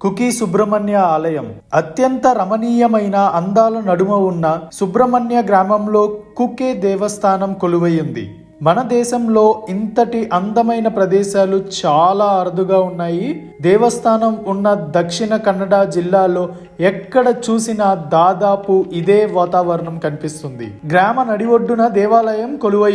Cookie Subrahmanya ఆలయం. అత్యంత రమణీయమైన అందాల నడుమ ఉన్న సుబ్రహ్మణ్య గ్రామంలో కుకే దేవస్థానం కొలువైంది. మన దేశంలో ఇంతటి అందమైన ప్రదేశాలు చాలా అరుదుగా ఉన్నాయి. దేవస్థానం ఉన్న దక్షిణ కన్నడ జిల్లాలో ఎక్కడ చూసినా దాదాపు ఇదే వాతావరణం కనిపిస్తుంది. గ్రామ నడి ఒడ్డున దేవాలయం కొలువై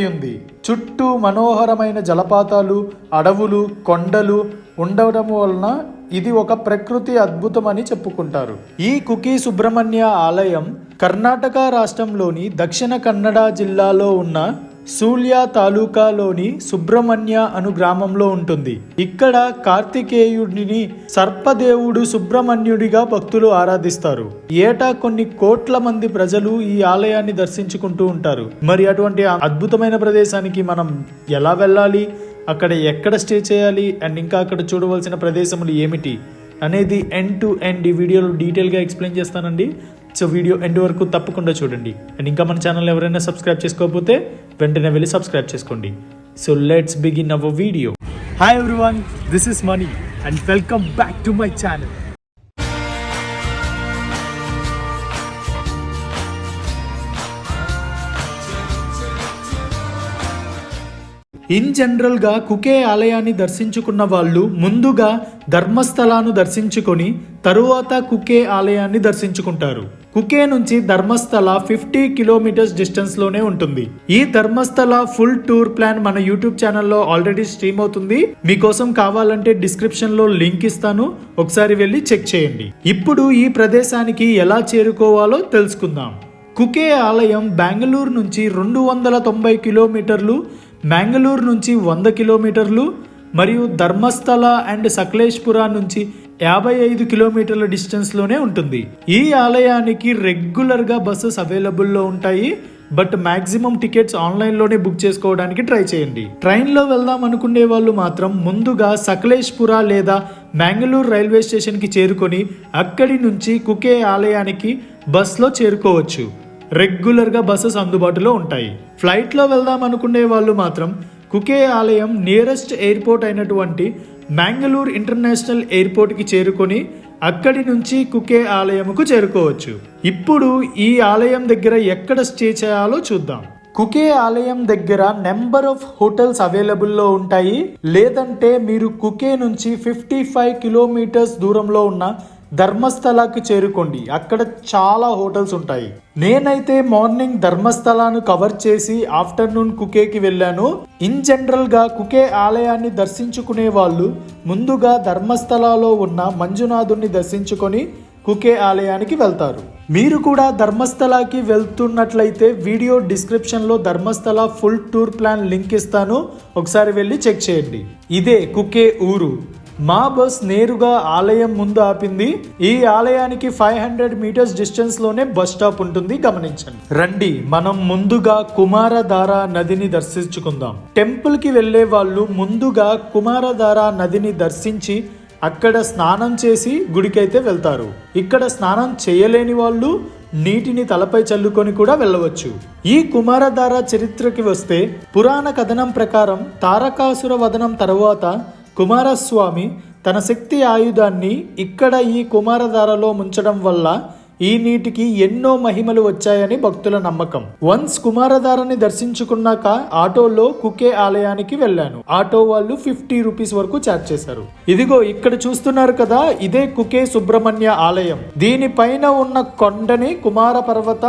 చుట్టూ మనోహరమైన జలపాతాలు అడవులు కొండలు ఉండడం వలన ఇది ఒక ప్రకృతి అద్భుతం అని చెప్పుకుంటారు. ఈ కుకీ సుబ్రహ్మణ్య ఆలయం కర్ణాటక రాష్ట్రంలోని దక్షిణ కన్నడ జిల్లాలో ఉన్న సూల్య తాలూకాలోని సుబ్రహ్మణ్య అను గ్రామంలో ఉంటుంది. ఇక్కడ కార్తికేయుడిని సర్పదేవుడు సుబ్రహ్మణ్యుడిగా భక్తులు ఆరాధిస్తారు. ఏటా కొన్ని కోట్ల మంది ప్రజలు ఈ ఆలయాన్ని దర్శించుకుంటూ ఉంటారు. మరి అటువంటి అద్భుతమైన ప్రదేశానికి మనం ఎలా వెళ్ళాలి? అక్కడ ఎక్కడ స్టే చేయాలి అండ్ ఇంకా అక్కడ చూడవలసిన ప్రదేశములు ఏమిటి అనేది ఎండ్ టు ఎండ్ ఈ వీడియోలో డీటెయిల్గా ఎక్స్ప్లెయిన్ చేస్తానండి. సో వీడియో ఎండ్ వరకు తప్పకుండా చూడండి. అండ్ ఇంకా మన ఛానల్ ఎవరైనా సబ్స్క్రైబ్ చేసుకోకపోతే వెంటనే వెళ్ళి సబ్స్క్రైబ్ చేసుకోండి. So let's begin our video hi everyone this is Mani and welcome back to my channel in జనరల్గా కుకే ఆలయాన్ని దర్శించుకున్న వాళ్ళు ముందుగా ధర్మస్థలాను దర్శించుకొని తరువాత కుకే ఆలయాన్ని దర్శించుకుంటారు. కుకే నుంచి ధర్మస్థల ఫిఫ్టీ కిలోమీటర్స్ డిస్టెన్స్లోనే ఉంటుంది. ఈ ధర్మస్థల ఫుల్ టూర్ ప్లాన్ మన యూట్యూబ్ ఛానల్లో ఆల్రెడీ స్ట్రీమ్ అవుతుంది. మీకోసం కావాలంటే డిస్క్రిప్షన్లో లింక్ ఇస్తాను. ఒకసారి వెళ్ళి చెక్ చేయండి. ఇప్పుడు ఈ ప్రదేశానికి ఎలా చేరుకోవాలో తెలుసుకుందాం. కుకే ఆలయం బెంగళూరు నుంచి రెండు వందల తొంభై కిలోమీటర్లు మ్యాంగళూరు నుంచి వంద కిలోమీటర్లు మరియు ధర్మస్థల అండ్ సకలేష్పుర నుంచి యాభై ఐదు కిలోమీటర్ల డిస్టెన్స్లోనే ఉంటుంది. ఈ ఆలయానికి రెగ్యులర్గా బస్సెస్ అవైలబుల్లో ఉంటాయి. బట్ మ్యాక్సిమం టికెట్స్ ఆన్లైన్లోనే బుక్ చేసుకోవడానికి ట్రై చేయండి. ట్రైన్లో వెళ్దాం అనుకునే వాళ్ళు మాత్రం ముందుగా సకలేష్పుర లేదా మ్యాంగళూరు రైల్వే స్టేషన్కి చేరుకొని అక్కడి నుంచి కుకే ఆలయానికి బస్లో చేరుకోవచ్చు. రెగ్యులర్గా బస్సెస్ అందుబాటులో ఉంటాయి. ఫ్లైట్లో వెళ్దాం అనుకునే వాళ్ళు మాత్రం కుకే ఆలయం నియరెస్ట్ ఎయిర్పోర్ట్ అయినటువంటి మ్యాంగళూర్ ఇంటర్నేషనల్ ఎయిర్పోర్ట్కి చేరుకొని అక్కడి నుంచి కుకే ఆలయముకు చేరుకోవచ్చు. ఇప్పుడు ఈ ఆలయం దగ్గర ఎక్కడ స్టే చేయాలో చూద్దాం. కుకే ఆలయం దగ్గర నెంబర్ ఆఫ్ హోటల్స్ అవైలబుల్లో ఉంటాయి. లేదంటే మీరు కుకే నుంచి ఫిఫ్టీ ఫైవ్ కిలోమీటర్స్ దూరంలో ఉన్న ధర్మస్థలాకి చేరుకోండి. అక్కడ చాలా హోటల్స్ ఉంటాయి. నేనైతే మార్నింగ్ ధర్మస్థలాను కవర్ చేసి ఆఫ్టర్నూన్ కుకేకి వెళ్ళాను. ఇన్ జనరల్గా కుకే ఆలయాన్ని దర్శించుకునే వాళ్ళు ముందుగా ధర్మస్థలాలో ఉన్న మంజునాథుణ్ణి దర్శించుకొని కుకే ఆలయానికి వెళ్తారు. మీరు కూడా ధర్మస్థలాకి వెళ్తున్నట్లయితే వీడియో డిస్క్రిప్షన్లో Dharmasthala full tour plan link ఇస్తాను. ఒకసారి వెళ్ళి చెక్ చేయండి. ఇదే కుకే ఊరు. మా బస్ నేరుగా ఆలయం ముందు ఆపింది. ఈ ఆలయానికి ఫైవ్ హండ్రెడ్ మీటర్స్ డిస్టెన్స్లోనే బస్ స్టాప్ ఉంటుంది. గమనించండి. రండి మనం ముందుగా కుమారధార నదిని దర్శించుకుందాం. టెంపుల్కి వెళ్ళే వాళ్ళు ముందుగా కుమారధార నదిని దర్శించి అక్కడ స్నానం చేసి గుడికైతే వెళ్తారు. ఇక్కడ స్నానం చేయలేని వాళ్ళు నీటిని తలపై చల్లుకొని కూడా వెళ్ళవచ్చు. ఈ కుమారధార చరిత్రకి వస్తే పురాణ కథనం ప్రకారం తారకాసుర వదనం తరువాత కుమారస్వామి తన శక్తి ఆయుధాన్ని ఇక్కడ ఈ కుమారధారలో ముంచడం వల్ల ఈ నీటికి ఎన్నో మహిమలు వచ్చాయని భక్తుల నమ్మకం. వన్స్ కుమారధారని దర్శించుకున్నాక ఆటోలో కుకే ఆలయానికి వెళ్ళాను. ఆటో వాళ్ళు ఫిఫ్టీ రూపీస్ వరకు ఛార్జ్ చేశారు. ఇదిగో ఇక్కడ చూస్తున్నారు కదా ఇదే కుకే సుబ్రహ్మణ్య ఆలయం. దీనిపైన ఉన్న కొండని కుమార పర్వత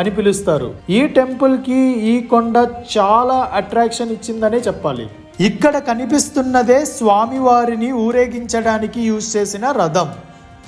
అని పిలుస్తారు. ఈ టెంపుల్కి ఈ కొండ చాలా అట్రాక్షన్ ఇచ్చిందనే చెప్పాలి. ఇక్కడ కనిపిస్తున్నదే స్వామివారిని ఊరేగించడానికి యూజ్ చేసిన రథం.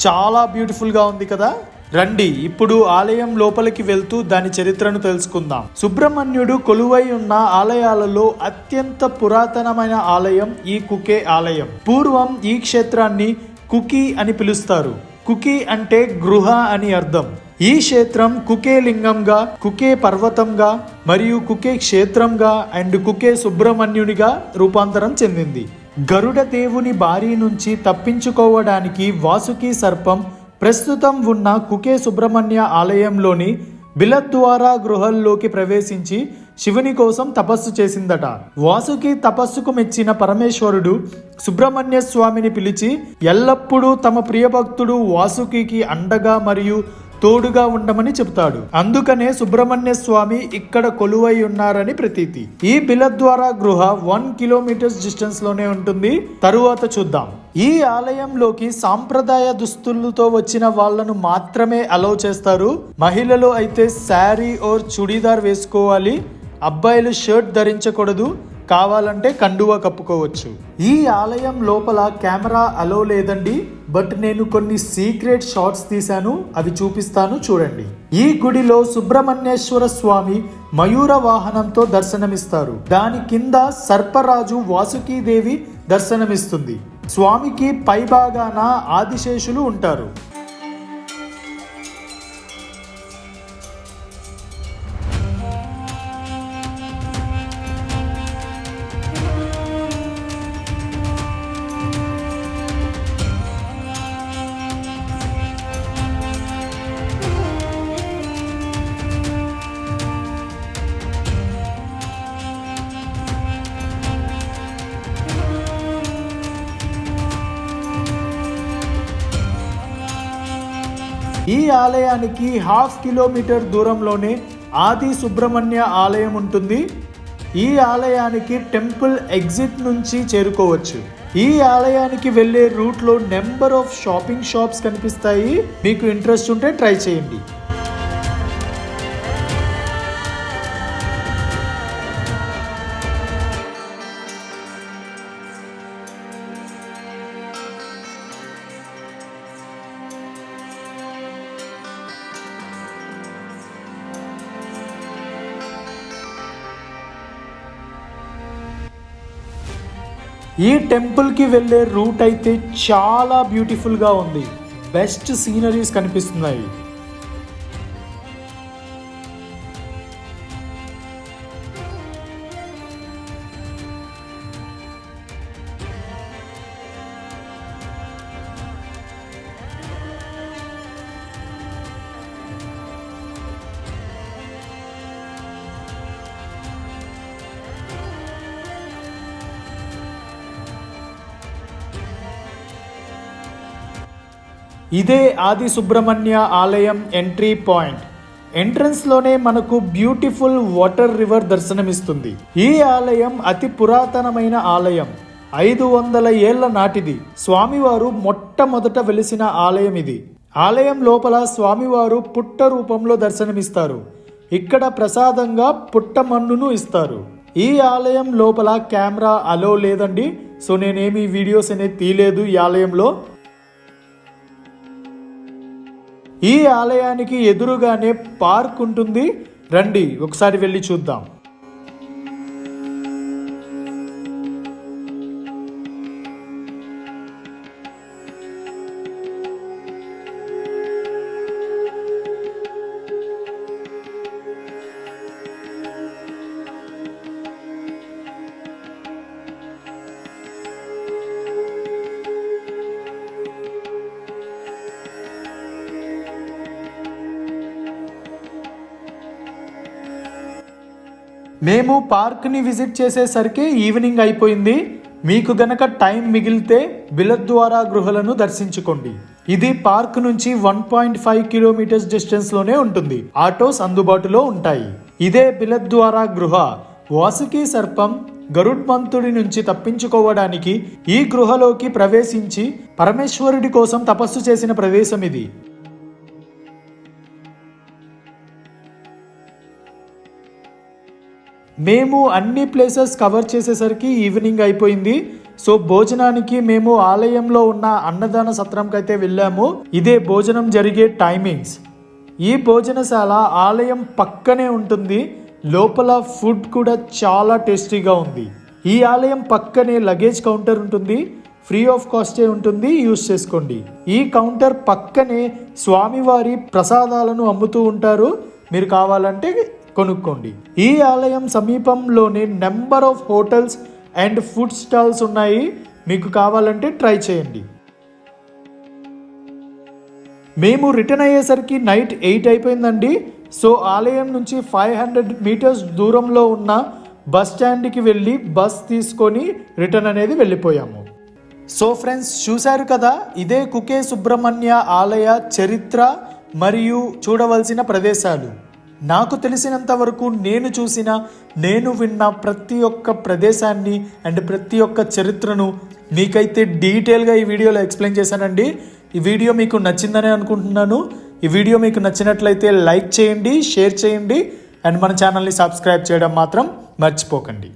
చాలా బ్యూటిఫుల్గా ఉంది కదా? రండి ఇప్పుడు ఆలయం లోపలికి వెళ్తూ దాని చరిత్రను తెలుసుకుందాం. సుబ్రహ్మణ్యుడు కొలువై ఉన్న ఆలయాలలో అత్యంత పురాతనమైన ఆలయం ఈ కుకే ఆలయం. పూర్వం ఈ క్షేత్రాన్ని కుకి అని పిలుస్తారు. కుకి అంటే గృహ అని అర్థం. ఈ క్షేత్రం కుకే లింగంగా కుకే పర్వతంగా మరియు కుకే క్షేత్రంగా అండ్ కుకే సుబ్రహ్మణ్యునిగా రూపాంతరం చెందింది. గరుడ దేవుని బారి నుంచి తప్పించుకోవడానికి వాసుకి సర్పం ప్రస్తుతం ఉన్న కుకే సుబ్రహ్మణ్య ఆలయంలోని బిలద్వారా గృహల్లోకి ప్రవేశించి శివుని కోసం తపస్సు చేసిందట. వాసుకి తపస్సుకు మెచ్చిన పరమేశ్వరుడు సుబ్రహ్మణ్య స్వామిని పిలిచి ఎల్లప్పుడూ తమ ప్రియభక్తుడు వాసుకి అండగా మరియు తోడుగా ఉండమని చెబుతాడు. అందుకనే సుబ్రహ్మణ్య స్వామి ఇక్కడ కొలువై ఉన్నారని ప్రతీతి. ఈ బిలద్వారా గృహ వన్ కిలోమీటర్స్ డిస్టెన్స్లోనే ఉంటుంది. తరువాత చూద్దాం. ఈ ఆలయంలోకి సాంప్రదాయ దుస్తులతో వచ్చిన వాళ్ళను మాత్రమే అలౌ చేస్తారు. మహిళలు అయితే శారీ ఓర్ చుడీదార్ వేసుకోవాలి. అబ్బాయిలు షర్ట్ ధరించకూడదు. కావాలంటే కండువా కప్పుకోవచ్చు. ఈ ఆలయం లోపల కెమెరా అలో లేదండి బట్ నేను కొన్ని సీక్రెట్ షాట్స్ తీశాను అవి చూపిస్తాను చూడండి. ఈ గుడిలో సుబ్రహ్మణ్యేశ్వర స్వామి మయూర వాహనంతో దర్శనమిస్తారు. దాని కింద సర్పరాజు వాసుకీదేవి దర్శనమిస్తుంది. స్వామికి పైభాగాన ఆదిశేషులు ఉంటారు. ఆలయానికి హాఫ్ కిలోమీటర్ దూరంలోనే ఆది సుబ్రహ్మణ్య ఆలయం ఉంటుంది. ఈ ఆలయానికి టెంపుల్ ఎగ్జిట్ నుంచి చేరుకోవచ్చు. ఈ ఆలయానికి వెళ్ళే రూట్లో నెంబర్ ఆఫ్ షాపింగ్ షాప్స్ కనిపిస్తాయి. మీకు ఇంట్రెస్ట్ ఉంటే ట్రై చేయండి. ఈ టెంపుల్కి వెళ్ళే రూట్ అయితే చాలా బ్యూటిఫుల్గా ఉంది. బెస్ట్ సీనరీస్ కనిపిస్తున్నాయి. ఇదే ఆది సుబ్రహ్మణ్య ఆలయం ఎంట్రీ పాయింట్. ఎంట్రన్స్లోనే మనకు బ్యూటిఫుల్ వాటర్ రివర్ దర్శనమిస్తుంది. ఈ ఆలయం అతి పురాతనమైన ఆలయం. ఐదు వందల ఏళ్ళ నాటిది. స్వామివారు మొట్టమొదట వెలిసిన ఆలయం ఇది. ఆలయం లోపల స్వామివారు పుట్ట రూపంలో దర్శనమిస్తారు. ఇక్కడ ప్రసాదంగా పుట్ట మన్నును ఇస్తారు. ఈ ఆలయం లోపల కెమెరా అలో లేదండి. సో నేనేమి వీడియోస్ అనేది తీయలేదు ఈ ఆలయంలో. ఈ ఆలయానికి ఎదురుగానే పార్క్ ఉంటుంది. రండి ఒకసారి వెళ్ళి చూద్దాం. మేము పార్క్ని విజిట్ చేసేసరికి ఈవినింగ్ అయిపోయింది. మీకు గనక టైం మిగిలితే బిలద్వారా గృహలను దర్శించుకోండి. ఇది పార్క్ నుంచి వన్ పాయింట్ ఫైవ్ కిలోమీటర్స్ డిస్టెన్స్లోనే ఉంటుంది. ఆటోస్ అందుబాటులో ఉంటాయి. ఇదే బిలద్వారా గృహ వాసుకి సర్పం గరుడ్మంతుడి నుంచి తప్పించుకోవడానికి ఈ గృహలోకి ప్రవేశించి పరమేశ్వరుడి కోసం తపస్సు చేసిన ప్రదేశం ఇది. మేము అన్ని ప్లేసెస్ కవర్ చేసేసరికి ఈవినింగ్ అయిపోయింది. సో భోజనానికి మేము ఆలయంలో ఉన్న అన్నదాన సత్రంకి అయితే వెళ్ళాము. ఇదే భోజనం జరిగే టైమింగ్స్ ఈ భోజనశాల ఆలయం పక్కనే ఉంటుంది. లోపల ఫుడ్ కూడా చాలా టేస్టీగా ఉంది. ఈ ఆలయం పక్కనే లగేజ్ కౌంటర్ ఉంటుంది. ఫ్రీ ఆఫ్ కాస్టే ఉంటుంది. యూస్ చేసుకోండి. ఈ కౌంటర్ పక్కనే స్వామివారి ప్రసాదాలను అమ్ముతూ ఉంటారు. మీరు కావాలంటే కొనుక్కోండి. ఈ ఆలయం సమీపంలోనే number of hotels and food stalls ఉన్నాయి. మీకు కావాలంటే ట్రై చేయండి. మేము రిటర్న్ అయ్యేసరికి నైట్ ఎయిట్ అయిపోయిందండి. సో ఆలయం నుంచి ఫైవ్ హండ్రెడ్ మీటర్స్ దూరంలో ఉన్న బస్ స్టాండ్కి వెళ్ళి బస్ తీసుకొని రిటర్న్ అనేది వెళ్ళిపోయాము. సో ఫ్రెండ్స్ చూశారు కదా? ఇదే కుకే సుబ్రహ్మణ్య ఆలయ చరిత్ర మరియు చూడవలసిన ప్రదేశాలు. నాకు తెలిసినంత వరకు నేను చూసిన నేను విన్న ప్రతి ఒక్క ప్రదేశాన్ని అండ్ ప్రతి ఒక్క చరిత్రను మీకైతే డీటెయిల్గా ఈ వీడియోలో ఎక్స్ప్లెయిన్ చేశానండి. ఈ వీడియో మీకు నచ్చిందని అనుకుంటున్నాను. ఈ వీడియో మీకు నచ్చినట్లయితే లైక్ చేయండి షేర్ చేయండి అండ్ మన ఛానల్ని సబ్స్క్రైబ్ చేయడం మాత్రం మర్చిపోకండి.